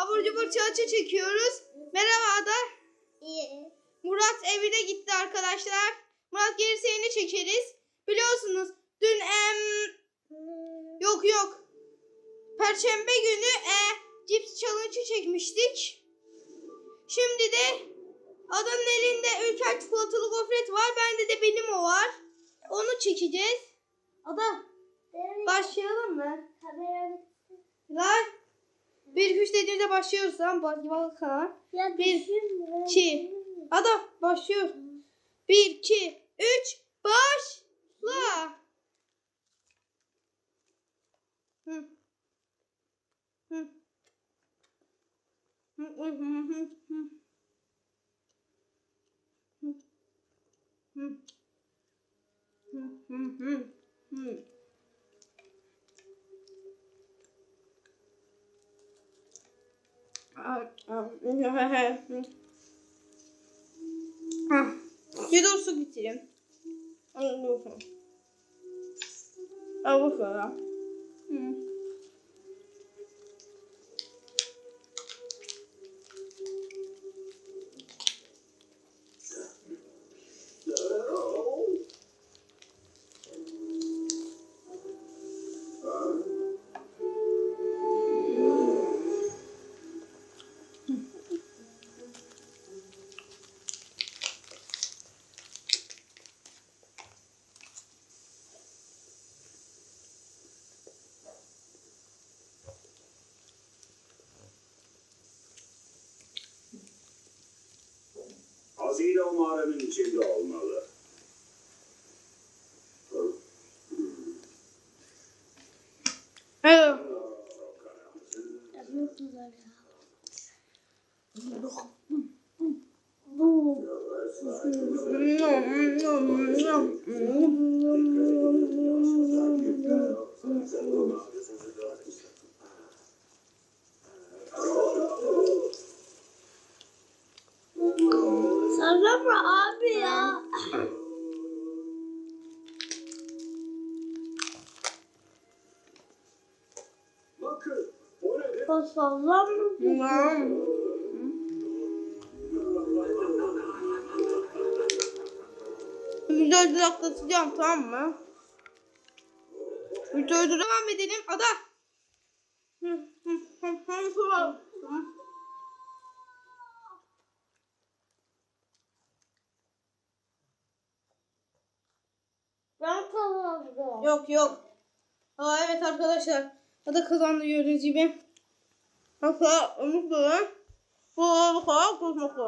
Abur cubur çalıcı çekiyoruz. Merhaba Ada. İyi. Murat evine gitti arkadaşlar. Murat gelirse yine çekeriz. Biliyorsunuz dün em, yok yok. Perşembe günü e, cips challenge çekmiştik. Şimdi de Adanın elinde ülker çikolatalı gofret var. Bende de benim o var. Onu çekeceğiz. Ada başlayalım mı? Kamera Lan. Bir üç dediğimde başlıyoruz. Ya Bir, düşünme. iki. Ada başlıyor. Bir, iki, üç, başla. Hı. Hı. Hı, hı, hı, hı, hı. Hı. Hı. Hı, 啊啊！嗯嘿嘿，嗯，啊，你都吃不进，我不喝，了，嗯。Hazine o mağaranın içinde olmalı. Evet. Sallama abi ya. Bakın, sallama. Videoyu duraklatacağım tamam mı? Videoyu devam edelim. Ada. Hı, hı, hı, hı, Ben kazandım. Yok yok. Aa evet arkadaşlar. Ada kazandı gördüğünüz gibi. Hatta unutmayın. Bu kadar konuşmak